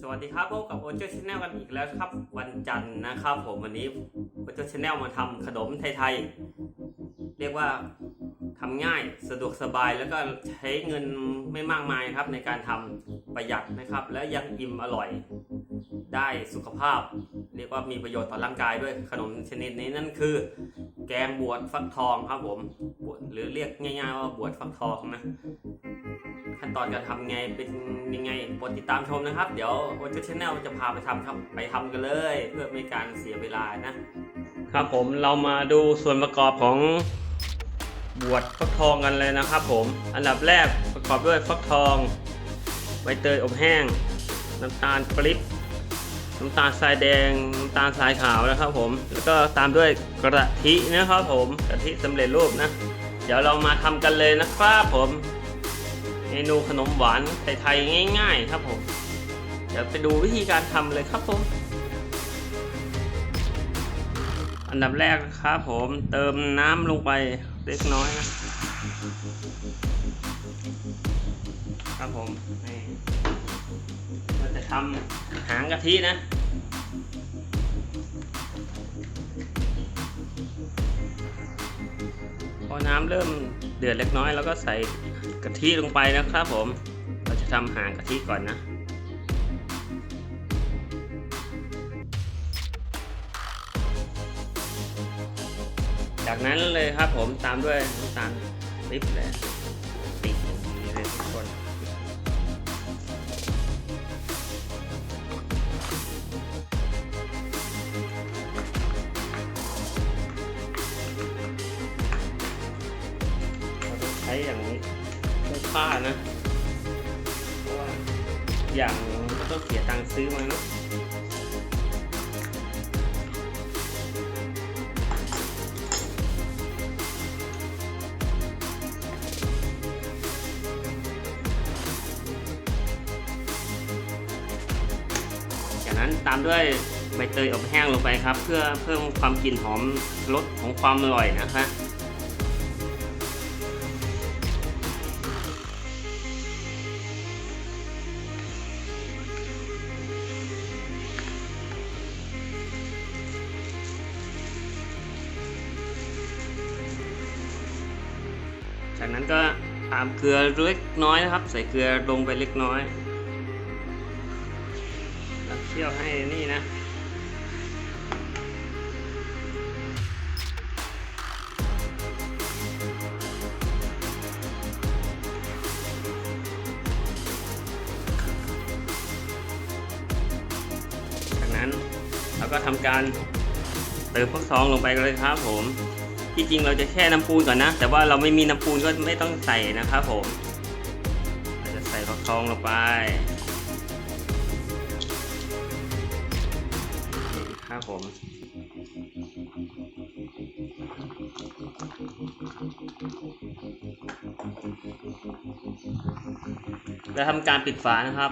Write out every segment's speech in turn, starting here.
สวัสดีครับพบกับโอเจอร์ชาแนลกันอีกแล้วครับ วันจันทร์นะครับ ผมวันนี้โอเจอร์ชาแนลมาทำขนมไทยๆเรียกว่าทำง่ายสะดวกสบายแล้วก็ใช้เงินไม่มากมายครับในการทำประหยัดนะครับ แล้วยังอิ่มอร่อยได้สุขภาพ เรียกว่ามีประโยชน์ต่อร่างกายด้วยขนมชนิดนี้นั่นคือ แกงบวชฟักทองครับผมหรือเรียกง่าย ๆ ว่าบวชฟักทองนะ ขั้นตอนการทำไงเป็นยังไงโปรดติดตามชมนะครับ เดี๋ยวโอเจอร์ชแนลจะพาไปทำครับไปทำกันเลย เพื่อไม่การเสียเวลานะครับผมเรามาดูส่วนประกอบของบวชฟักทองกันเลยนะครับ ผมอันดับแรกประกอบด้วยฟักทองใบเตยอบแห้ง น้ำตาลปริบน้ำตาลทรายแดงน้ำตาลทรายขาวนะครับ ผมแล้วก็ตามด้วยกะทินะครับผมกะทิสำเร็จรูปนะ เดี๋ยวเรามาทำกันเลยนะครับผม เมนูขนมหวานไทยๆง่าย ๆ ครับผม เดี๋ยวไปดูวิธีการทำเลยครับผม อันดับแรกครับผมเติมน้ำลงไปเล็กน้อยนะครับผมเราจะทำหางกะทินะ น้ำเริ่มเดือดเล็กน้อยแล้วก็ใส่กะทิลงไปนะครับผม เราจะทำหางกะทิก่อนนะจากนั้นเลยครับผมตามด้วยน้ำตาลปิ๊บเลย ช้อย่างนี้คุ้มค่านะเพราะว่าอย่างก็เสียตังค์ซื้อมาเนอะจากนั้นตามด้วยใบเตยอบแห้งลงไปครับ เพื่อเพิ่มความกลิ่นหอมรสของความอร่อยนะครั จากนั้นก็ตามเกลือเล็กน้อยนะครับ ใส่เกลือลงไปเล็กน้อยแล้วเคี่ยวให้นี่นะจากนั้นเราก็ทำการเติมฟักทองลงไปกันเลยครับผม ที่จริงเราจะแช่น้ำปูนก่อนนะ แต่ว่าเราไม่มีน้ำปูนก็ไม่ต้องใส่นะครับผมเราจะใส่ฟักทองลงไปครับผมจะทำการปิดฝานะครับ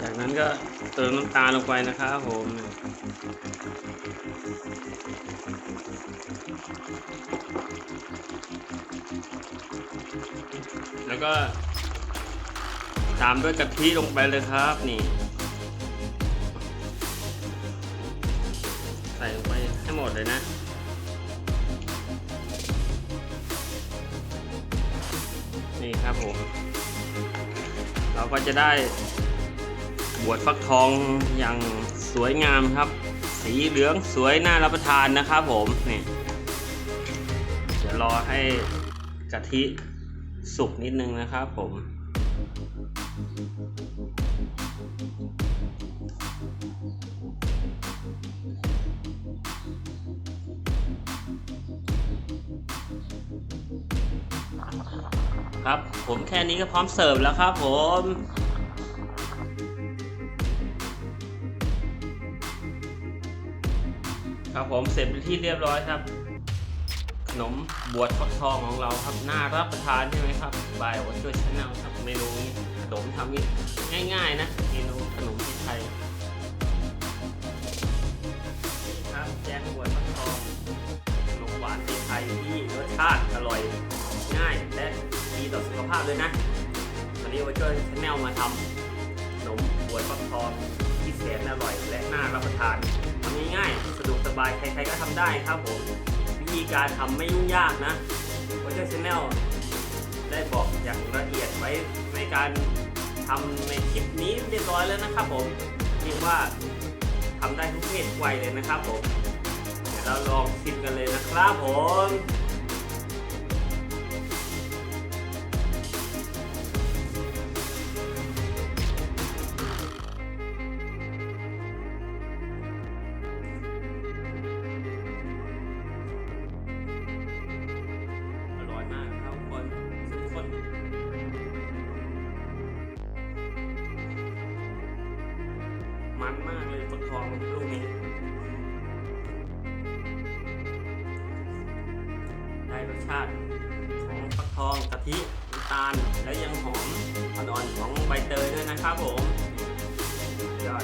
จาก นั้นก็เติมน้ำตาลลงไปนะครับผมแล้วก็ตามด้วยกะทิลงไปเลยครับนี่ ใส่ลงไปให้หมดเลยนะนี่ครับผม เราก็จะได้ บวชฟักทองอย่างสวยงามครับ สีเหลืองสวยน่ารับประทานนะครับผมนี่เดี๋ยวรอให้กะทิสุกนิดนึงนะครับผมครับผมแค่นี้ก็พร้อมเสิร์ฟแล้วครับผม ครับผมเสร็จเป็นที่เรียบร้อยครับ ขนมบวชฟักทองของเราครับน่ารับประทานใช่ไหมครับบายวันช่วยชาแนลครับเมนูนี้ขนมทำง่ายๆนะเมนูขนมไทยๆนี่ครับแกงบวชฟักทองขนมหวานไทยที่รสชาติอร่อยง่ายและดีต่อสุขภาพด้วยนะวันนี้ว่าช่วยชแนลมาทำขนมบวยฟักทองที่แสนอร่อยและน่ารับประทาน ง่ายๆสะดวกสบายใครๆก็ทำได้ครับผมวิธีการทำไม่ยุ่งยากนะว่าช่วยชแนลได้บอกอย่างละเอียดไว้ในการทำในคลิปนี้เรียบร้อยแล้วนะครับผมเรียกว่าทำได้ทุกเพศไวัยเลยนะครับผมเดี๋ยวเราลองชิมกันเลยนะครับผม มันมากเลยฟักทองลูกนี้ ได้รสชาติของฟักทองกะทิน้ำตาล และยังหอมอ่อนๆของใบเตยด้วยนะครับผมสุดยอด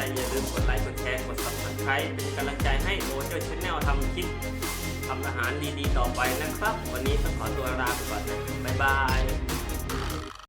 ใจอย่าลืมกดไลค์กดแชร์กด subscribe เป็นกำลังใจให้โอเจอร์ชแนลทำคลิปทำอาหารดีๆต่อไปนะครับ วันนี้ต้องขอตัวลาไปก่อนนะบ๊ายบาย